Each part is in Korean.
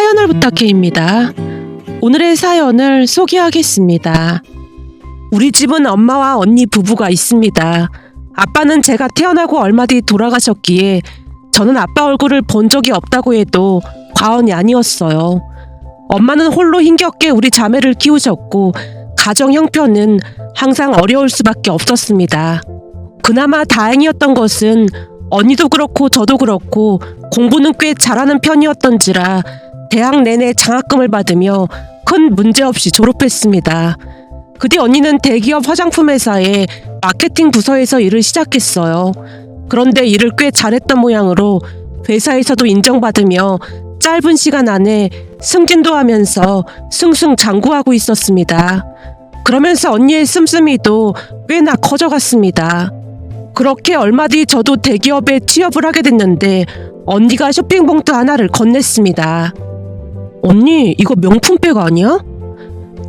사연을 부탁해입니다. 오늘의 사연을 소개하겠습니다. 우리 집은 엄마와 언니 부부가 있습니다. 아빠는 제가 태어나고 얼마 뒤 돌아가셨기에 저는 아빠 얼굴을 본 적이 없다고 해도 과언이 아니었어요. 엄마는 홀로 힘겹게 우리 자매를 키우셨고 가정 형편은 항상 어려울 수밖에 없었습니다. 그나마 다행이었던 것은 언니도 그렇고 저도 그렇고 공부는 꽤 잘하는 편이었던지라 대학 내내 장학금을 받으며 큰 문제 없이 졸업했습니다. 그 뒤 언니는 대기업 화장품 회사의 마케팅 부서에서 일을 시작했어요. 그런데 일을 꽤 잘했던 모양으로 회사에서도 인정받으며 짧은 시간 안에 승진도 하면서 승승장구하고 있었습니다. 그러면서 언니의 씀씀이도 꽤나 커져갔습니다. 그렇게 얼마 뒤 저도 대기업에 취업을 하게 됐는데 언니가 쇼핑봉투 하나를 건넸습니다. 언니, 이거 명품백 아니야?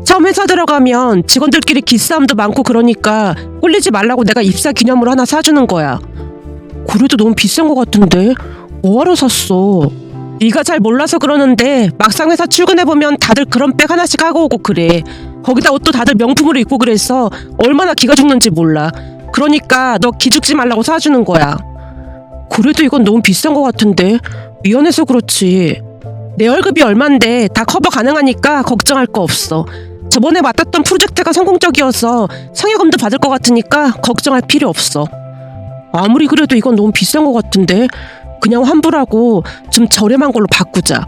처음 회사 들어가면 직원들끼리 기싸움도 많고 그러니까 꿀리지 말라고 내가 입사 기념으로 하나 사주는 거야. 그래도 너무 비싼 것 같은데 뭐하러 샀어? 네가 잘 몰라서 그러는데 막상 회사 출근해 보면 다들 그런 백 하나씩 하고 오고 그래. 거기다 옷도 다들 명품으로 입고 그래서 얼마나 기가 죽는지 몰라. 그러니까 너 기죽지 말라고 사주는 거야. 그래도 이건 너무 비싼 것 같은데 미안해서 그렇지. 내 월급이 얼만데 다 커버 가능하니까 걱정할 거 없어. 저번에 맡았던 프로젝트가 성공적이어서 상여금도 받을 것 같으니까 걱정할 필요 없어. 아무리 그래도 이건 너무 비싼 것 같은데 그냥 환불하고 좀 저렴한 걸로 바꾸자.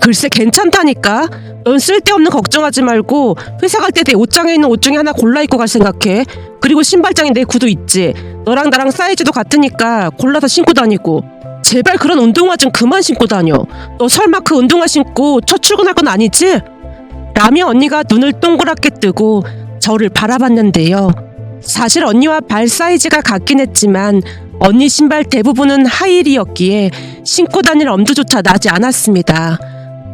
글쎄 괜찮다니까. 넌 쓸데없는 걱정하지 말고 회사 갈 때 내 옷장에 있는 옷 중에 하나 골라 입고 갈 생각해. 그리고 신발장에 내 구두 있지. 너랑 나랑 사이즈도 같으니까 골라서 신고 다니고. 제발 그런 운동화 좀 그만 신고 다녀. 너 설마 그 운동화 신고 첫 출근할 건 아니지? 라며 언니가 눈을 동그랗게 뜨고 저를 바라봤는데요. 사실 언니와 발 사이즈가 같긴 했지만 언니 신발 대부분은 하이힐이었기에 신고 다닐 엄두조차 나지 않았습니다.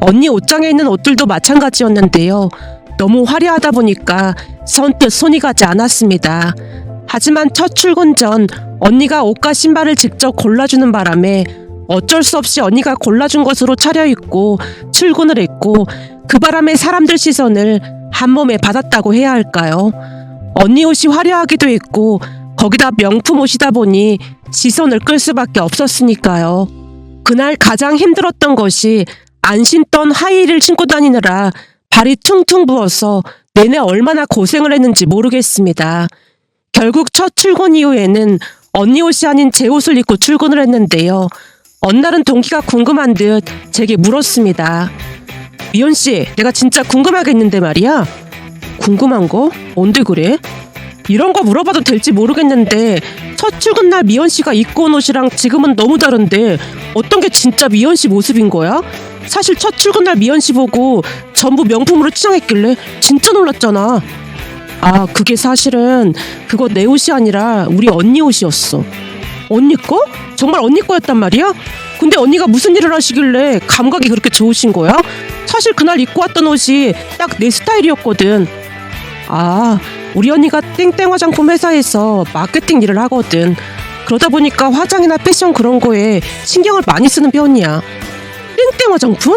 언니 옷장에 있는 옷들도 마찬가지였는데요. 너무 화려하다 보니까 선뜻 손이 가지 않았습니다. 하지만 첫 출근 전 언니가 옷과 신발을 직접 골라주는 바람에 어쩔 수 없이 언니가 골라준 것으로 차려입고 출근을 했고 그 바람에 사람들 시선을 한 몸에 받았다고 해야 할까요? 언니 옷이 화려하기도 했고 거기다 명품 옷이다 보니 시선을 끌 수밖에 없었으니까요. 그날 가장 힘들었던 것이 안 신던 하이힐을 신고 다니느라 발이 퉁퉁 부어서 내내 얼마나 고생을 했는지 모르겠습니다. 결국 첫 출근 이후에는 언니 옷이 아닌 제 옷을 입고 출근을 했는데요. 어느 날은 동기가 궁금한 듯 제게 물었습니다. 미연 씨, 내가 진짜 궁금하겠는데 말이야. 궁금한 거? 뭔데 그래? 이런 거 물어봐도 될지 모르겠는데 첫 출근 날 미연 씨가 입고 온 옷이랑 지금은 너무 다른데 어떤 게 진짜 미연 씨 모습인 거야? 사실 첫 출근 날 미연 씨 보고 전부 명품으로 치장했길래 진짜 놀랐잖아. 아, 그게 사실은 그거 내 옷이 아니라 우리 언니 옷이었어. 언니 거? 정말 언니 거였단 말이야? 근데 언니가 무슨 일을 하시길래 감각이 그렇게 좋으신 거야? 사실 그날 입고 왔던 옷이 딱 내 스타일이었거든. 아, 우리 언니가 땡땡 화장품 회사에서 마케팅 일을 하거든. 그러다 보니까 화장이나 패션 그런 거에 신경을 많이 쓰는 편이야. 땡땡 화장품?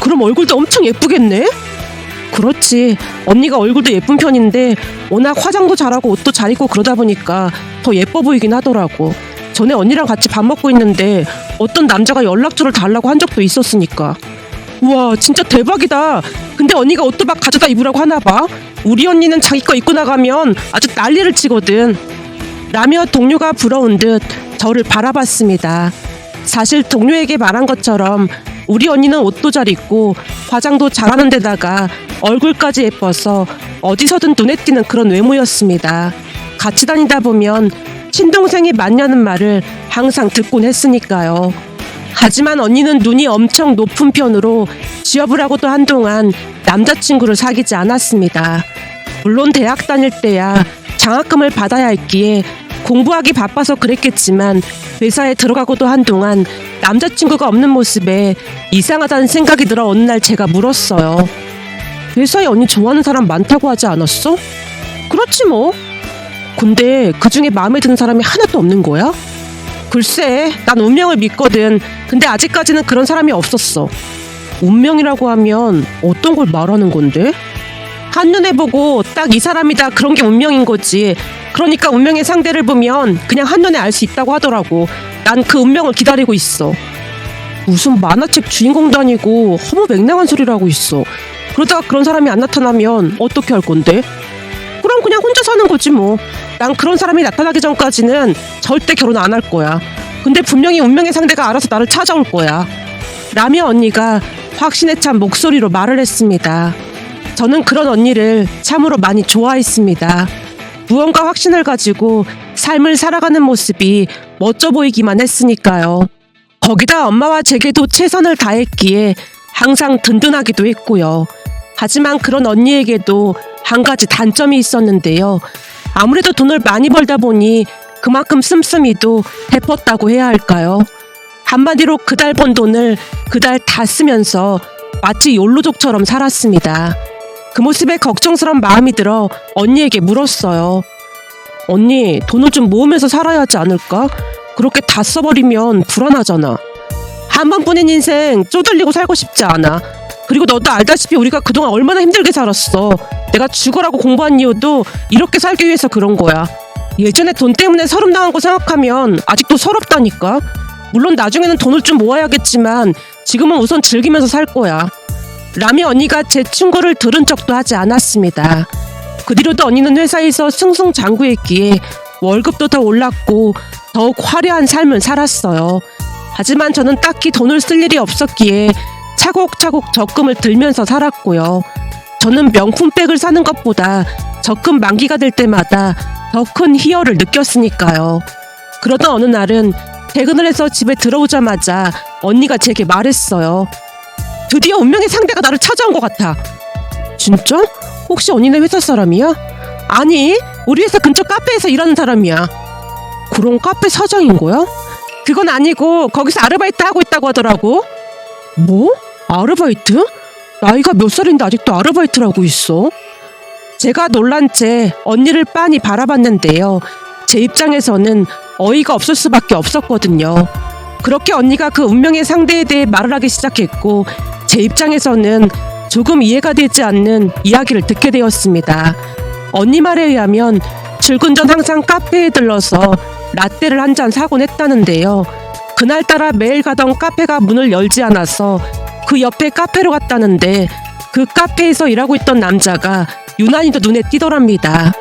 그럼 얼굴도 엄청 예쁘겠네? 그렇지. 언니가 얼굴도 예쁜 편인데 워낙 화장도 잘하고 옷도 잘 입고 그러다 보니까 더 예뻐 보이긴 하더라고. 전에 언니랑 같이 밥 먹고 있는데 어떤 남자가 연락처를 달라고 한 적도 있었으니까. 우와 진짜 대박이다. 근데 언니가 옷도 막 가져다 입으라고 하나 봐. 우리 언니는 자기 거 입고 나가면 아주 난리를 치거든. 라며 동료가 부러운 듯 저를 바라봤습니다. 사실 동료에게 말한 것처럼 우리 언니는 옷도 잘 입고 화장도 잘하는 데다가 얼굴까지 예뻐서 어디서든 눈에 띄는 그런 외모였습니다. 같이 다니다 보면 친동생이 맞냐는 말을 항상 듣곤 했으니까요. 하지만 언니는 눈이 엄청 높은 편으로 취업을 하고도 한동안 남자친구를 사귀지 않았습니다. 물론 대학 다닐 때야 장학금을 받아야 했기에 공부하기 바빠서 그랬겠지만 회사에 들어가고도 한동안 남자친구가 없는 모습에 이상하다는 생각이 들어 어느 날 제가 물었어요. 회사에 언니 좋아하는 사람 많다고 하지 않았어? 그렇지 뭐. 근데 그 중에 마음에 드는 사람이 하나도 없는 거야? 글쎄, 난 운명을 믿거든. 근데 아직까지는 그런 사람이 없었어. 운명이라고 하면 어떤 걸 말하는 건데? 한눈에 보고 딱 이 사람이다 그런 게 운명인 거지. 그러니까 운명의 상대를 보면 그냥 한눈에 알 수 있다고 하더라고. 난 그 운명을 기다리고 있어. 무슨 만화책 주인공도 아니고 허무맹랑한 소리를 하고 있어. 그러다가 그런 사람이 안 나타나면 어떻게 할 건데? 그럼 그냥 혼자 사는 거지 뭐. 난 그런 사람이 나타나기 전까지는 절대 결혼 안 할 거야. 근데 분명히 운명의 상대가 알아서 나를 찾아올 거야. 라며 언니가 확신에 찬 목소리로 말을 했습니다. 저는 그런 언니를 참으로 많이 좋아했습니다. 무언가 확신을 가지고 삶을 살아가는 모습이 멋져 보이기만 했으니까요. 거기다 엄마와 제게도 최선을 다했기에 항상 든든하기도 했고요. 하지만 그런 언니에게도 한 가지 단점이 있었는데요. 아무래도 돈을 많이 벌다 보니 그만큼 씀씀이도 베펐다고 해야 할까요? 한마디로 그달 번 돈을 그달 다 쓰면서 마치 욜로족처럼 살았습니다. 그 모습에 걱정스러운 마음이 들어 언니에게 물었어요. 언니, 돈을 좀 모으면서 살아야 하지 않을까? 그렇게 다 써버리면 불안하잖아. 한 번뿐인 인생 쪼들리고 살고 싶지 않아. 그리고 너도 알다시피 우리가 그동안 얼마나 힘들게 살았어. 내가 죽어라고 공부한 이유도 이렇게 살기 위해서 그런 거야. 예전에 돈 때문에 서름 당한 거 생각하면 아직도 서럽다니까. 물론 나중에는 돈을 좀 모아야겠지만 지금은 우선 즐기면서 살 거야. 라며 언니가 제 충고를 들은 적도 하지 않았습니다. 그 뒤로도 언니는 회사에서 승승장구했기에 월급도 더 올랐고 더욱 화려한 삶을 살았어요. 하지만 저는 딱히 돈을 쓸 일이 없었기에 차곡차곡 적금을 들면서 살았고요. 저는 명품백을 사는 것보다 적금 만기가 될 때마다 더 큰 희열을 느꼈으니까요. 그러던 어느 날은 퇴근을 해서 집에 들어오자마자 언니가 제게 말했어요. 드디어 운명의 상대가 나를 찾아온 것 같아. 진짜? 혹시 언니네 회사 사람이야? 아니, 우리 회사 근처 카페에서 일하는 사람이야. 그럼 카페 사장인 거야? 그건 아니고 거기서 아르바이트 하고 있다고 하더라고. 뭐? 아르바이트? 나이가 몇 살인데 아직도 아르바이트를 하고 있어? 제가 놀란 채 언니를 빤히 바라봤는데요. 제 입장에서는 어이가 없을 수밖에 없었거든요. 그렇게 언니가 그 운명의 상대에 대해 말을 하기 시작했고 제 입장에서는 조금 이해가 되지 않는 이야기를 듣게 되었습니다. 언니 말에 의하면 출근 전 항상 카페에 들러서 라떼를 한 잔 사곤 했다는데요. 그날따라 매일 가던 카페가 문을 열지 않아서 그 옆에 카페로 갔다는데 그 카페에서 일하고 있던 남자가 유난히도 눈에 띄더랍니다.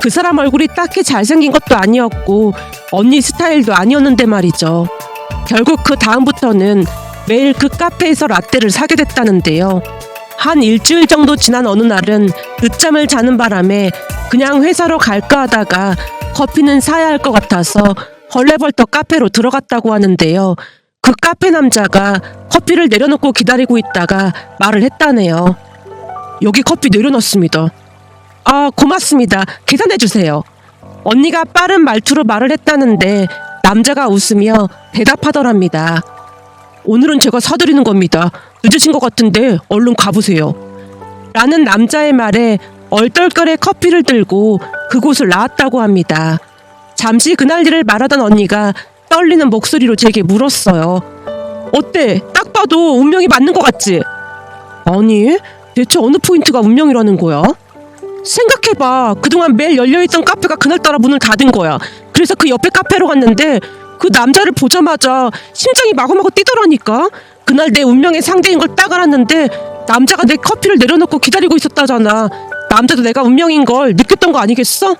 그 사람 얼굴이 딱히 잘생긴 것도 아니었고 언니 스타일도 아니었는데 말이죠. 결국 그 다음부터는 매일 그 카페에서 라떼를 사게 됐다는데요. 한 일주일 정도 지난 어느 날은 늦잠을 자는 바람에 그냥 회사로 갈까 하다가 커피는 사야 할 것 같아서 벌레벌떡 카페로 들어갔다고 하는데요. 그 카페 남자가 커피를 내려놓고 기다리고 있다가 말을 했다네요. 여기 커피 내려놨습니다. 아, 고맙습니다. 계산해 주세요. 언니가 빠른 말투로 말을 했다는데 남자가 웃으며 대답하더랍니다. 오늘은 제가 사드리는 겁니다. 늦으신 것 같은데 얼른 가보세요. 라는 남자의 말에 얼떨결에 커피를 들고 그곳을 나왔다고 합니다. 잠시 그날 일을 말하던 언니가 떨리는 목소리로 제게 물었어요. 어때? 딱 봐도 운명이 맞는 것 같지? 아니, 대체 어느 포인트가 운명이라는 거야? 생각해봐. 그동안 매일 열려있던 카페가 그날따라 문을 닫은 거야. 그래서 그 옆에 카페로 갔는데 그 남자를 보자마자 심장이 마구마구 뛰더라니까. 그날 내 운명의 상대인 걸 딱 알았는데 남자가 내 커피를 내려놓고 기다리고 있었다잖아. 남자도 내가 운명인 걸 느꼈던 거 아니겠어?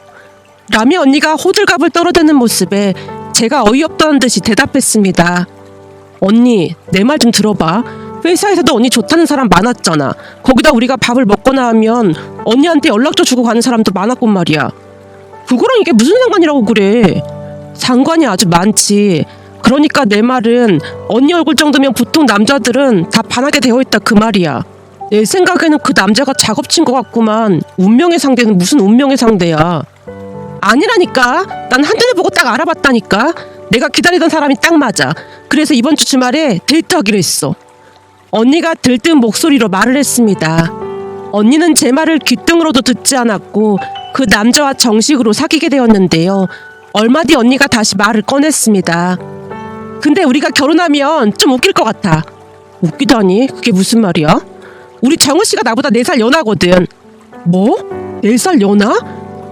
라며 언니가 호들갑을 떨어대는 모습에 제가 어이없다는 듯이 대답했습니다. 언니, 내 말 좀 들어봐. 회사에서도 언니 좋다는 사람 많았잖아. 거기다 우리가 밥을 먹거나 하면 언니한테 연락처 주고 가는 사람도 많았단 말이야. 그거랑 이게 무슨 상관이라고 그래? 상관이 아주 많지. 그러니까 내 말은 언니 얼굴 정도면 보통 남자들은 다 반하게 되어 있다 그 말이야. 내 생각에는 그 남자가 작업친 것 같구만. 운명의 상대는 무슨 운명의 상대야. 아니라니까. 난 한눈에 보고 딱 알아봤다니까. 내가 기다리던 사람이 딱 맞아. 그래서 이번 주 주말에 데이트하기로 했어. 언니가 들뜬 목소리로 말을 했습니다. 언니는 제 말을 귓등으로도 듣지 않았고 그 남자와 정식으로 사귀게 되었는데요. 얼마 뒤 언니가 다시 말을 꺼냈습니다. 근데 우리가 결혼하면 좀 웃길 것 같아. 웃기다니 그게 무슨 말이야? 우리 정우 씨가 나보다 4살 연하거든. 뭐? 4살 연하?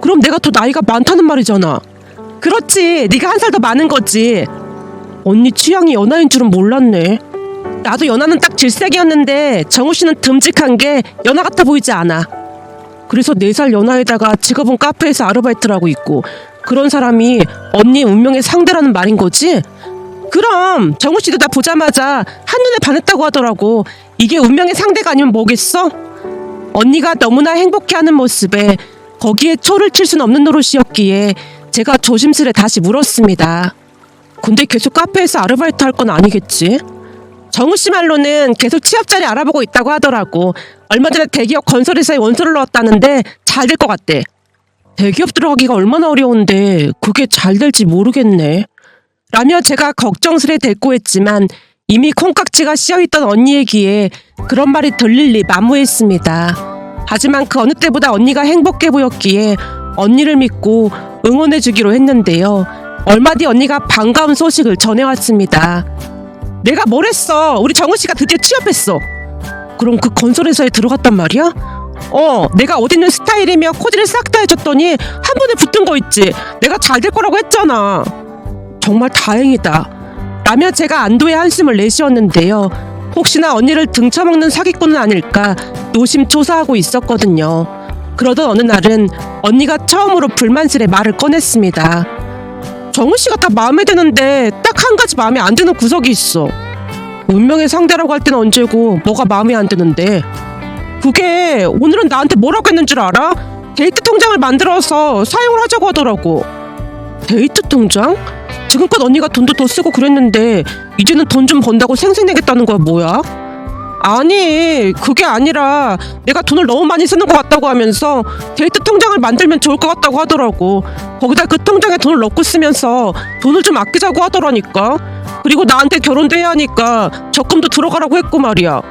그럼 내가 더 나이가 많다는 말이잖아. 그렇지. 네가 한 살 더 많은 거지. 언니 취향이 연하인 줄은 몰랐네. 나도 연하는 딱 질색이었는데 정우 씨는 듬직한 게 연하 같아 보이지 않아. 그래서 4살 연하에다가 직업은 카페에서 아르바이트를 하고 있고 그런 사람이 언니의 운명의 상대라는 말인 거지? 그럼 정우 씨도 나 보자마자 한눈에 반했다고 하더라고. 이게 운명의 상대가 아니면 뭐겠어? 언니가 너무나 행복해하는 모습에 거기에 초를 칠 순 없는 노릇이었기에 제가 조심스레 다시 물었습니다. 근데 계속 카페에서 아르바이트 할 건 아니겠지? 정우 씨 말로는 계속 취업 자리 알아보고 있다고 하더라고. 얼마 전에 대기업 건설회사에 원서를 넣었다는데 잘 될 것 같대. 대기업 들어가기가 얼마나 어려운데 그게 잘 될지 모르겠네. 라며 제가 걱정스레 대꾸했지만 이미 콩깍지가 씌어있던 언니에기에 그런 말이 들릴 리 만무했습니다. 하지만 그 어느 때보다 언니가 행복해 보였기에 언니를 믿고 응원해주기로 했는데요. 얼마 뒤 언니가 반가운 소식을 전해왔습니다. 내가 뭘 했어? 우리 정우 씨가 드디어 취업했어. 그럼 그 건설회사에 들어갔단 말이야? 어, 내가 어디 있는 스타일이며 코디를 싹 다 해줬더니 한 번에 붙은 거 있지. 내가 잘 될 거라고 했잖아. 정말 다행이다. 라며 제가 안도의 한숨을 내쉬었는데요. 혹시나 언니를 등쳐먹는 사기꾼은 아닐까 노심초사하고 있었거든요. 그러던 어느 날은 언니가 처음으로 불만스레 말을 꺼냈습니다. 정우 씨가 다 마음에 드는데 딱 한 가지 마음에 안 드는 구석이 있어. 운명의 상대라고 할 때는 언제고 뭐가 마음에 안 드는데 그게 오늘은 나한테 뭐라고 했는 줄 알아? 데이트 통장을 만들어서 사용을 하자고 하더라고. 데이트 통장? 지금껏 언니가 돈도 더 쓰고 그랬는데 이제는 돈 좀 번다고 생색내겠다는 거야 뭐야? 아니 그게 아니라 내가 돈을 너무 많이 쓰는 것 같다고 하면서 데이트 통장을 만들면 좋을 것 같다고 하더라고 거기다 그 통장에 돈을 넣고 쓰면서 돈을 좀 아끼자고 하더라니까 그리고 나한테 결혼도 해야 하니까 적금도 들어가라고 했고 말이야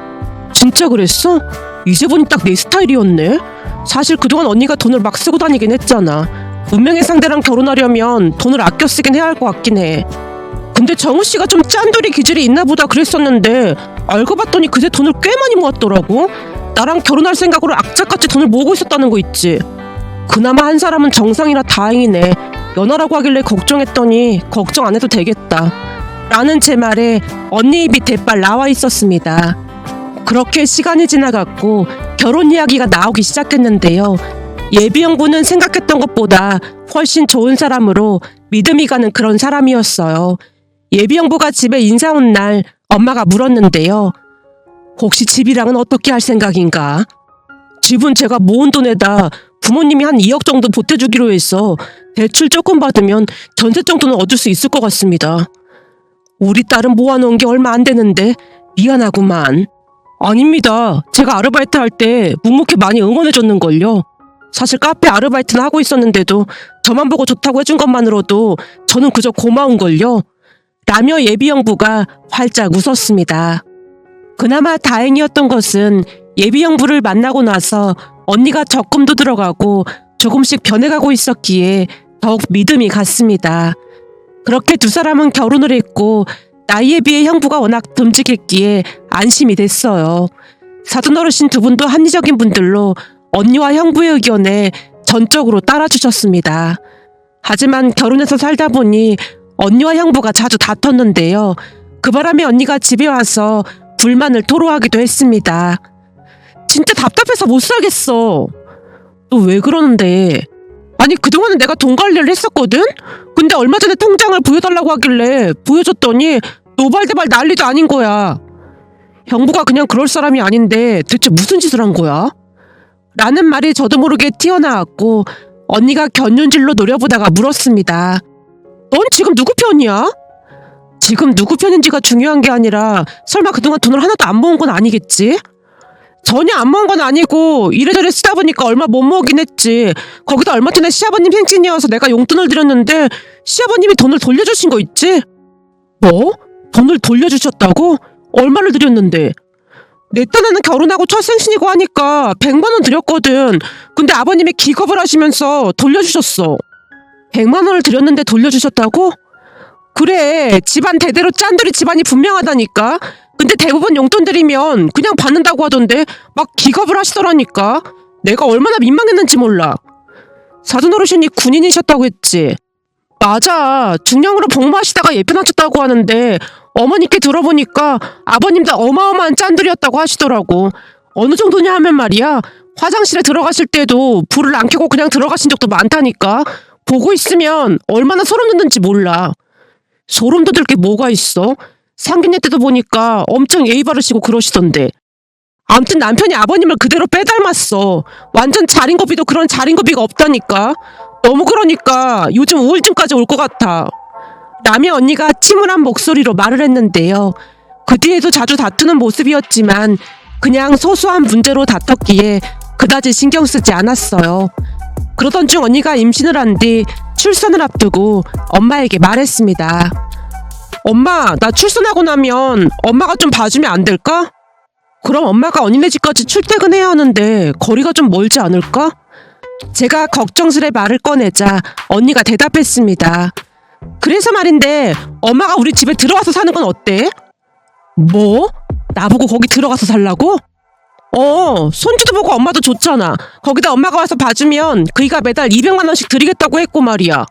진짜 그랬어? 이제 보니 딱 내 스타일이었네 사실 그동안 언니가 돈을 막 쓰고 다니긴 했잖아 운명의 상대랑 결혼하려면 돈을 아껴 쓰긴 해야 할 것 같긴 해. 근데 정우 씨가 좀 짠돌이 기질이 있나 보다 그랬었는데 알고 봤더니 그새 돈을 꽤 많이 모았더라고. 나랑 결혼할 생각으로 악착같이 돈을 모으고 있었다는 거 있지. 그나마 한 사람은 정상이라 다행이네. 연하라고 하길래 걱정했더니 걱정 안 해도 되겠다. 라는 제 말에 언니 입이 대빨 나와 있었습니다. 그렇게 시간이 지나갔고 결혼 이야기가 나오기 시작했는데요. 예비영부는 생각했던 것보다 훨씬 좋은 사람으로 믿음이 가는 그런 사람이었어요. 예비영부가 집에 인사 온 날 엄마가 물었는데요. 혹시 집이랑은 어떻게 할 생각인가? 집은 제가 모은 돈에다 부모님이 한 2억 정도 보태주기로 해서 대출 조금 받으면 전세 정도는 얻을 수 있을 것 같습니다. 우리 딸은 모아놓은 게 얼마 안 되는데 미안하구만. 아닙니다. 제가 아르바이트 할 때 묵묵히 많이 응원해줬는걸요. 사실 카페 아르바이트는 하고 있었는데도 저만 보고 좋다고 해준 것만으로도 저는 그저 고마운걸요. 라며 예비영부가 활짝 웃었습니다. 그나마 다행이었던 것은 예비영부를 만나고 나서 언니가 적금도 들어가고 조금씩 변해가고 있었기에 더욱 믿음이 갔습니다. 그렇게 두 사람은 결혼을 했고 나이에 비해 형부가 워낙 듬직했기에 안심이 됐어요. 사돈 어르신 두 분도 합리적인 분들로 언니와 형부의 의견에 전적으로 따라주셨습니다. 하지만 결혼해서 살다 보니 언니와 형부가 자주 다퉜는데요. 그 바람에 언니가 집에 와서 불만을 토로하기도 했습니다. 진짜 답답해서 못 살겠어. 너 왜 그러는데? 아니 그동안은 내가 돈 관리를 했었거든? 근데 얼마 전에 통장을 보여달라고 하길래 보여줬더니 노발대발 난리도 아닌 거야. 형부가 그냥 그럴 사람이 아닌데 대체 무슨 짓을 한 거야? 라는 말이 저도 모르게 튀어나왔고 언니가 견눈질로 노려보다가 물었습니다. 넌 지금 누구 편이야? 지금 누구 편인지가 중요한 게 아니라 설마 그동안 돈을 하나도 안 모은 건 아니겠지? 전혀 안 모은 건 아니고 이래저래 쓰다 보니까 얼마 못 모으긴 했지. 거기다 얼마 전에 시아버님 생신이어서 내가 용돈을 드렸는데 시아버님이 돈을 돌려주신 거 있지? 뭐? 돈을 돌려주셨다고? 얼마를 드렸는데? 내 딴에는 결혼하고 첫 생신이고 하니까 100만 원 드렸거든. 근데 아버님이 기겁을 하시면서 돌려주셨어. 100만 원을 드렸는데 돌려주셨다고? 그래 집안 대대로 짠돌이 집안이 분명하다니까 근데 대부분 용돈 드리면 그냥 받는다고 하던데 막 기겁을 하시더라니까. 내가 얼마나 민망했는지 몰라. 사돈 어르신이 군인이셨다고 했지. 맞아. 중령으로 복무하시다가 예편하셨다고 하는데 어머니께 들어보니까 아버님도 어마어마한 짠돌이었다고 하시더라고. 어느 정도냐 하면 말이야. 화장실에 들어가실 때도 불을 안 켜고 그냥 들어가신 적도 많다니까. 보고 있으면 얼마나 소름 돋는지 몰라. 소름 돋을 게 뭐가 있어? 상견례 때도 보니까 엄청 예의 바르시고 그러시던데. 암튼 남편이 아버님을 그대로 빼닮았어. 완전 자린고비도 그런 자린고비가 없다니까. 너무 그러니까 요즘 우울증까지 올 것 같아. 남의 언니가 침울한 목소리로 말을 했는데요. 그 뒤에도 자주 다투는 모습이었지만 그냥 소소한 문제로 다퉜기에 그다지 신경 쓰지 않았어요. 그러던 중 언니가 임신을 한 뒤 출산을 앞두고 엄마에게 말했습니다. 엄마, 나 출산하고 나면 엄마가 좀 봐주면 안 될까? 그럼 엄마가 언니네 집까지 출퇴근해야 하는데 거리가 좀 멀지 않을까? 제가 걱정스레 말을 꺼내자 언니가 대답했습니다. 그래서 말인데 엄마가 우리 집에 들어와서 사는 건 어때? 뭐? 나보고 거기 들어가서 살라고? 어, 손주도 보고 엄마도 좋잖아. 거기다 엄마가 와서 봐주면 그이가 매달 200만 원씩 드리겠다고 했고 말이야.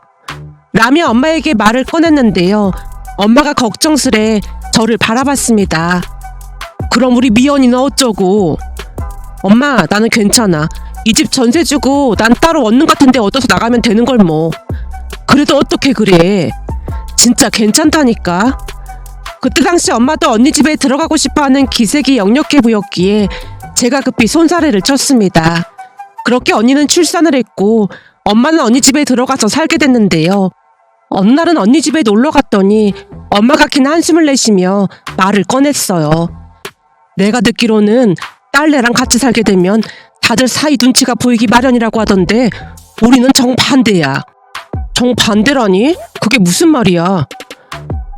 라며 엄마에게 말을 꺼냈는데요. 엄마가 걱정스레 저를 바라봤습니다. 그럼 우리 미연이는 어쩌고? 엄마, 나는 괜찮아. 이 집 전세 주고 난 따로 원룸 같은 데 얻어서 나가면 되는 걸 뭐. 그래도 어떻게 그래? 진짜 괜찮다니까. 그때 당시 엄마도 언니 집에 들어가고 싶어 하는 기색이 역력해 보였기에 제가 급히 손사래를 쳤습니다. 그렇게 언니는 출산을 했고 엄마는 언니 집에 들어가서 살게 됐는데요. 어느 날은 언니 집에 놀러 갔더니 엄마가 긴 한숨을 내쉬며 말을 꺼냈어요. 내가 듣기로는 딸내랑 같이 살게 되면 다들 사이 눈치가 보이기 마련이라고 하던데 우리는 정반대야. 정반대라니? 그게 무슨 말이야?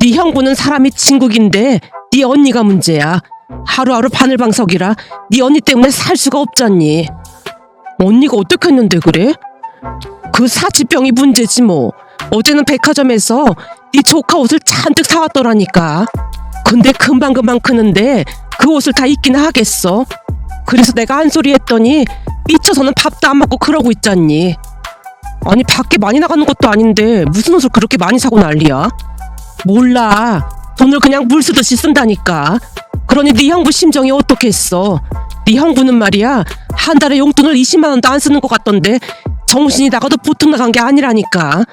네 형부는 사람이 친국인데 네 언니가 문제야. 하루하루 바늘방석이라 네 언니 때문에 살 수가 없잖니. 언니가 어떻게 했는데 그래? 그 사치병이 문제지 뭐. 어제는 백화점에서 네 조카 옷을 잔뜩 사왔더라니까. 근데 금방금방 크는데 그 옷을 다 입기는 하겠어. 그래서 내가 한 소리 했더니 미쳐서는 밥도 안 먹고 그러고 있잖니. 아니 밖에 많이 나가는 것도 아닌데 무슨 옷을 그렇게 많이 사고 난리야? 몰라. 돈을 그냥 물 쓰듯이 쓴다니까. 그러니 네 형부 심정이 어떻겠어? 네 형부는 말이야 한 달에 용돈을 20만 원도 안 쓰는 것 같던데 정신이 나가도 보통 나간 게 아니라니까.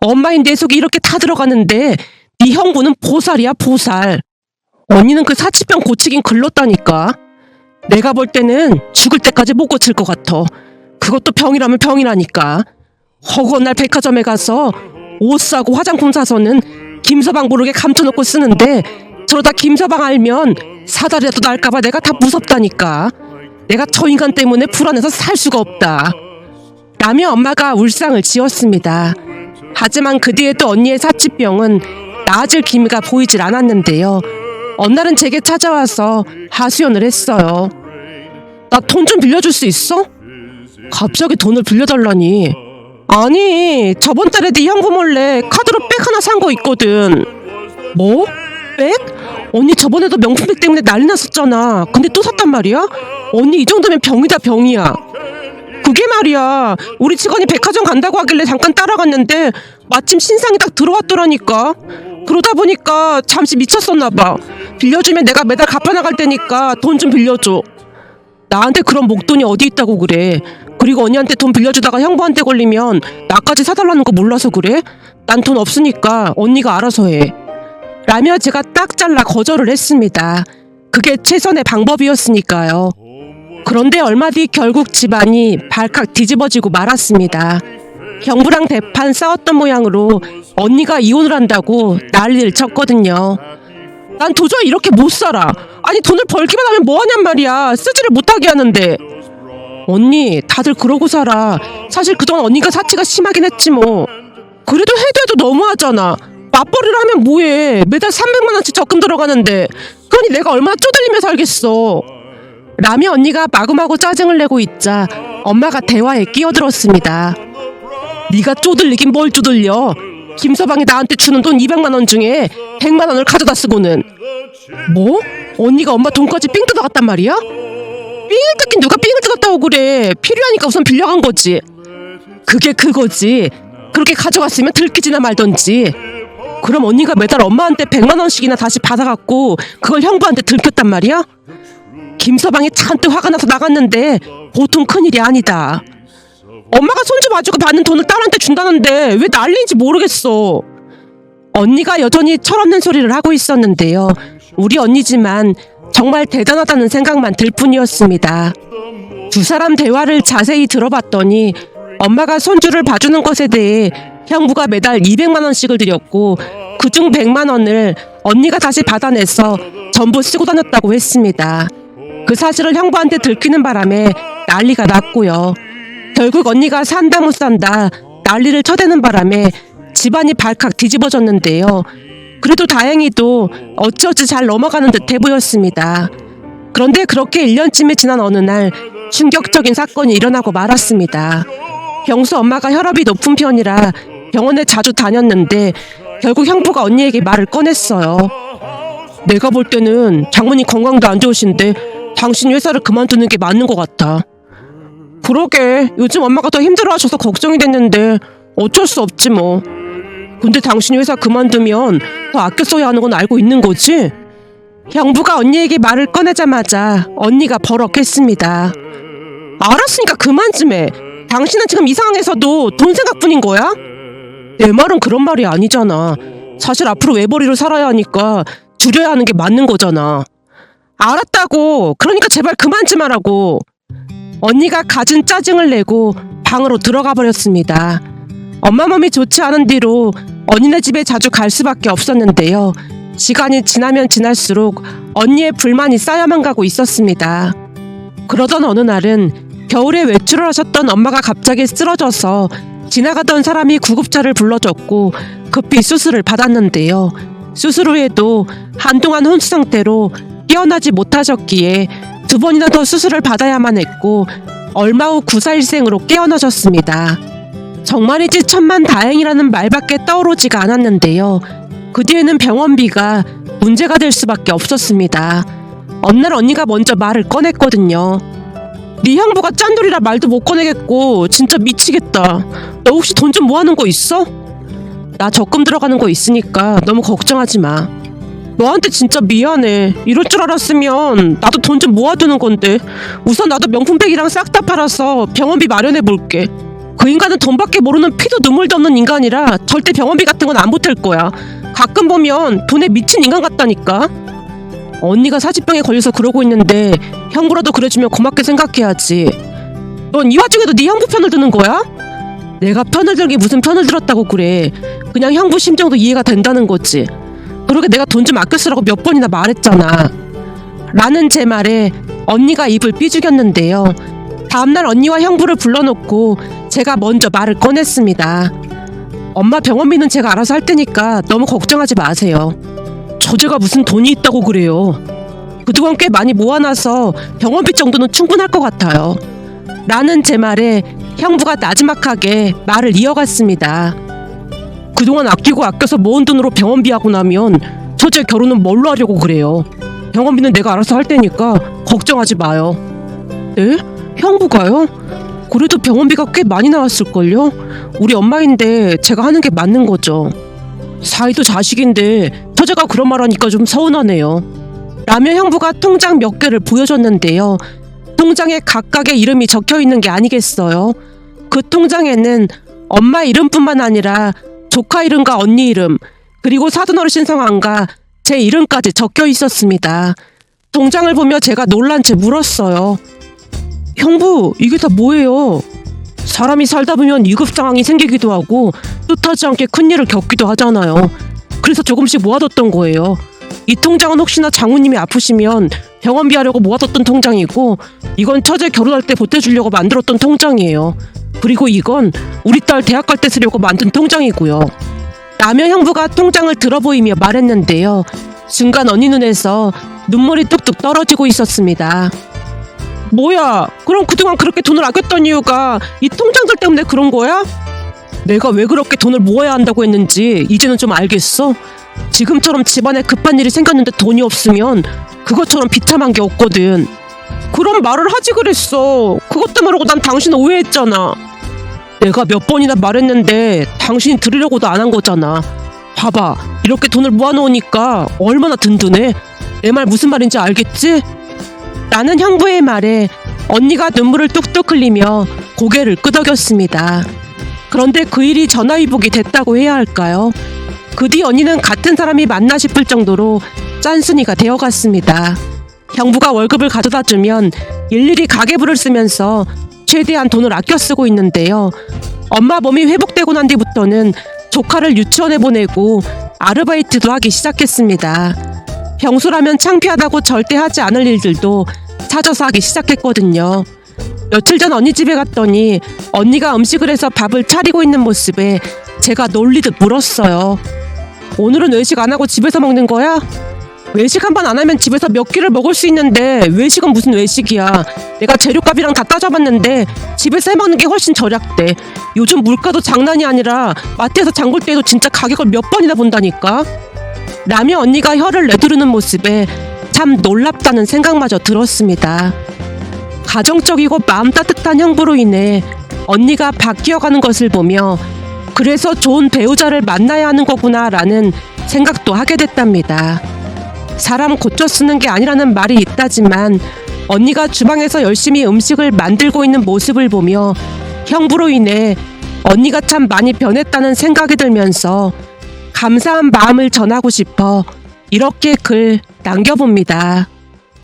엄마인 내 속에 이렇게 타 들어가는데 네 형부는 보살이야 보살. 언니는 그 사치병 고치긴 글렀다니까. 내가 볼 때는 죽을 때까지 못 고칠 것 같아. 그것도 병이라면 병이라니까. 허구한 날 백화점에 가서 옷 사고 화장품 사서는 김서방 모르게 감춰놓고 쓰는데 저러다 김서방 알면 사다리라도 날까봐 내가 다 무섭다니까. 내가 저 인간 때문에 불안해서 살 수가 없다. 라며 엄마가 울상을 지었습니다. 하지만 그 뒤에 또 언니의 사치병은 나아질 기미가 보이질 않았는데요. 어느 날은 제게 찾아와서 하소연을 했어요. 나 돈 좀 빌려줄 수 있어? 갑자기 돈을 빌려달라니. 아니, 저번 달에 네 형부 몰래 카드로 백 하나 산 거 있거든. 뭐? 백? 언니 저번에도 명품백 때문에 난리 났었잖아. 근데 또 샀단 말이야? 언니 이 정도면 병이다 병이야. 그게 말이야. 우리 직원이 백화점 간다고 하길래 잠깐 따라갔는데 마침 신상이 딱 들어왔더라니까. 그러다 보니까 잠시 미쳤었나 봐. 빌려주면 내가 매달 갚아 나갈 테니까 돈 좀 빌려줘. 나한테 그런 목돈이 어디 있다고 그래. 그리고 언니한테 돈 빌려주다가 형부한테 걸리면 나까지 사달라는 거 몰라서 그래? 난 돈 없으니까 언니가 알아서 해. 라며 제가 딱 잘라 거절을 했습니다. 그게 최선의 방법이었으니까요. 그런데 얼마 뒤 결국 집안이 발칵 뒤집어지고 말았습니다. 경부랑 대판 싸웠던 모양으로 언니가 이혼을 한다고 난리를 쳤거든요. 난 도저히 이렇게 못 살아. 아니 돈을 벌기만 하면 뭐하냔 말이야. 쓰지를 못하게 하는데. 언니 다들 그러고 살아. 사실 그동안 언니가 사치가 심하긴 했지 뭐. 그래도 해도 해도 너무하잖아. 맞벌이를 하면 뭐해. 매달 300만 원씩 적금 들어가는데. 그러니 내가 얼마나 쪼들리며 살겠어. 라며 언니가 마구마구 짜증을 내고 있자 엄마가 대화에 끼어들었습니다. 네가 쪼들리긴 뭘 쪼들려. 김서방이 나한테 주는 돈 200만 원 중에 100만 원을 가져다 쓰고는 뭐? 언니가 엄마 돈까지 삥 뜯어갔단 말이야? 삥을 뜯긴 누가 삥을 뜯었다고 그래. 필요하니까 우선 빌려간 거지. 그게 그거지. 그렇게 가져갔으면 들키지나 말던지. 그럼 언니가 매달 엄마한테 100만 원씩이나 다시 받아갖고 그걸 형부한테 들켰단 말이야? 김서방이 잔뜩 화가 나서 나갔는데 보통 큰일이 아니다. 엄마가 손주 봐주고 받는 돈을 딸한테 준다는데 왜 난리인지 모르겠어. 언니가 여전히 철없는 소리를 하고 있었는데요. 우리 언니지만 정말 대단하다는 생각만 들 뿐이었습니다. 두 사람 대화를 자세히 들어봤더니 엄마가 손주를 봐주는 것에 대해 형부가 매달 200만 원씩을 드렸고 그중 100만 원을 언니가 다시 받아내서 전부 쓰고 다녔다고 했습니다. 그 사실을 형부한테 들키는 바람에 난리가 났고요. 결국 언니가 산다 못 산다 난리를 쳐대는 바람에 집안이 발칵 뒤집어졌는데요. 그래도 다행히도 어찌어찌 잘 넘어가는 듯해 보였습니다. 그런데 그렇게 1년쯤이 지난 어느 날 충격적인 사건이 일어나고 말았습니다. 병수 엄마가 혈압이 높은 편이라 병원에 자주 다녔는데 결국 형부가 언니에게 말을 꺼냈어요. 내가 볼 때는 장모님 건강도 안 좋으신데 당신 회사를 그만두는 게 맞는 것 같아. 그러게 요즘 엄마가 더 힘들어하셔서 걱정이 됐는데 어쩔 수 없지 뭐. 근데 당신이 회사 그만두면 더 아껴 써야 하는 건 알고 있는 거지? 형부가 언니에게 말을 꺼내자마자 언니가 버럭했습니다. 알았으니까 그만 좀 해. 당신은 지금 이 상황에서도 돈 생각뿐인 거야? 내 말은 그런 말이 아니잖아. 사실 앞으로 외벌이로 살아야 하니까 줄여야 하는 게 맞는 거잖아. 알았다고. 그러니까 제발 그만 좀 하라고. 언니가 갖은 짜증을 내고 방으로 들어가 버렸습니다. 엄마 몸이 좋지 않은 뒤로 언니네 집에 자주 갈 수밖에 없었는데요. 시간이 지나면 지날수록 언니의 불만이 쌓여만 가고 있었습니다. 그러던 어느 날은 겨울에 외출을 하셨던 엄마가 갑자기 쓰러져서 지나가던 사람이 구급차를 불러줬고 급히 수술을 받았는데요. 수술 후에도 한동안 혼수 상태로 깨어나지 못하셨기에 두 번이나 더 수술을 받아야만 했고 얼마 후 구사일생으로 깨어나셨습니다. 정말이지 천만 다행이라는 말밖에 떠오르지가 않았는데요. 그 뒤에는 병원비가 문제가 될 수밖에 없었습니다. 어느 날 언니가 먼저 말을 꺼냈거든요. 네 형부가 짠돌이라 말도 못 꺼내겠고 진짜 미치겠다. 너 혹시 돈 좀 모아놓은 거 있어? 나 적금 들어가는 거 있으니까 너무 걱정하지 마. 너한테 진짜 미안해. 이럴 줄 알았으면 나도 돈 좀 모아두는 건데 우선 나도 명품백이랑 싹 다 팔아서 병원비 마련해 볼게. 그 인간은 돈밖에 모르는 피도 눈물도 없는 인간이라 절대 병원비 같은 건 안 보탤 거야. 가끔 보면 돈에 미친 인간 같다니까. 언니가 사지병에 걸려서 그러고 있는데 형부라도 그래주면 고맙게 생각해야지. 넌 이 와중에도 네 형부 편을 드는 거야? 내가 편을 들기 무슨 편을 들었다고 그래. 그냥 형부 심정도 이해가 된다는 거지. 그러게 내가 돈 좀 아껴 쓰라고 몇 번이나 말했잖아. 라는 제 말에 언니가 입을 삐죽였는데요. 다음날 언니와 형부를 불러놓고 제가 먼저 말을 꺼냈습니다. 엄마 병원비는 제가 알아서 할 테니까 너무 걱정하지 마세요. 저제가 무슨 돈이 있다고 그래요. 그동안 꽤 많이 모아놔서 병원비 정도는 충분할 것 같아요. 라는 제 말에 형부가 나지막하게 말을 이어갔습니다. 그동안 아끼고 아껴서 모은 돈으로 병원비 하고 나면 저제 결혼은 뭘로 하려고 그래요. 병원비는 내가 알아서 할 테니까 걱정하지 마요. 네? 형부가요? 그래도 병원비가 꽤 많이 나왔을걸요? 우리 엄마인데 제가 하는 게 맞는 거죠. 사이도 자식인데 처제가 그런 말 하니까 좀 서운하네요. 라며 형부가 통장 몇 개를 보여줬는데요. 통장에 각각의 이름이 적혀 있는 게 아니겠어요? 그 통장에는 엄마 이름뿐만 아니라 조카 이름과 언니 이름, 그리고 사돈 어르신 성함과 제 이름까지 적혀 있었습니다. 통장을 보며 제가 놀란 채 물었어요. 형부, 이게 다 뭐예요? 사람이 살다 보면 위급 상황이 생기기도 하고 뜻하지 않게 큰일을 겪기도 하잖아요. 그래서 조금씩 모아뒀던 거예요. 이 통장은 혹시나 장모님이 아프시면 병원비 하려고 모아뒀던 통장이고 이건 처제 결혼할 때 보태주려고 만들었던 통장이에요. 그리고 이건 우리 딸 대학 갈 때 쓰려고 만든 통장이고요. 라며 형부가 통장을 들어보이며 말했는데요. 순간 언니 눈에서 눈물이 뚝뚝 떨어지고 있었습니다. 뭐야? 그럼 그동안 그렇게 돈을 아꼈던 이유가 이 통장들 때문에 그런 거야? 내가 왜 그렇게 돈을 모아야 한다고 했는지 이제는 좀 알겠어? 지금처럼 집안에 급한 일이 생겼는데 돈이 없으면 그것처럼 비참한 게 없거든. 그런 말을 하지 그랬어. 그것도 모르고 난 당신 오해했잖아. 내가 몇 번이나 말했는데 당신이 들으려고도 안 한 거잖아. 봐봐. 이렇게 돈을 모아놓으니까 얼마나 든든해. 내 말 무슨 말인지 알겠지? 나는 형부의 말에 언니가 눈물을 뚝뚝 흘리며 고개를 끄덕였습니다. 그런데 그 일이 전화위복이 됐다고 해야 할까요? 그 뒤 언니는 같은 사람이 맞나 싶을 정도로 짠순이가 되어갔습니다. 형부가 월급을 가져다 주면 일일이 가계부를 쓰면서 최대한 돈을 아껴 쓰고 있는데요. 엄마 몸이 회복되고 난 뒤부터는 조카를 유치원에 보내고 아르바이트도 하기 시작했습니다. 병수라면 창피하다고 절대 하지 않을 일들도 찾아서 하기 시작했거든요. 며칠 전 언니 집에 갔더니 언니가 음식을 해서 밥을 차리고 있는 모습에 제가 놀리듯 물었어요. 오늘은 외식 안 하고 집에서 먹는 거야? 외식 한 번 안 하면 집에서 몇 끼를 먹을 수 있는데 외식은 무슨 외식이야. 내가 재료값이랑 다 따져봤는데 집에서 해먹는 게 훨씬 절약돼. 요즘 물가도 장난이 아니라 마트에서 장볼 때에도 진짜 가격을 몇 번이나 본다니까. 라며 언니가 혀를 내두르는 모습에 참 놀랍다는 생각마저 들었습니다. 가정적이고 마음 따뜻한 형부로 인해 언니가 바뀌어가는 것을 보며 그래서 좋은 배우자를 만나야 하는 거구나 라는 생각도 하게 됐답니다. 사람 고쳐 쓰는 게 아니라는 말이 있다지만 언니가 주방에서 열심히 음식을 만들고 있는 모습을 보며 형부로 인해 언니가 참 많이 변했다는 생각이 들면서 감사한 마음을 전하고 싶어 이렇게 글 남겨봅니다.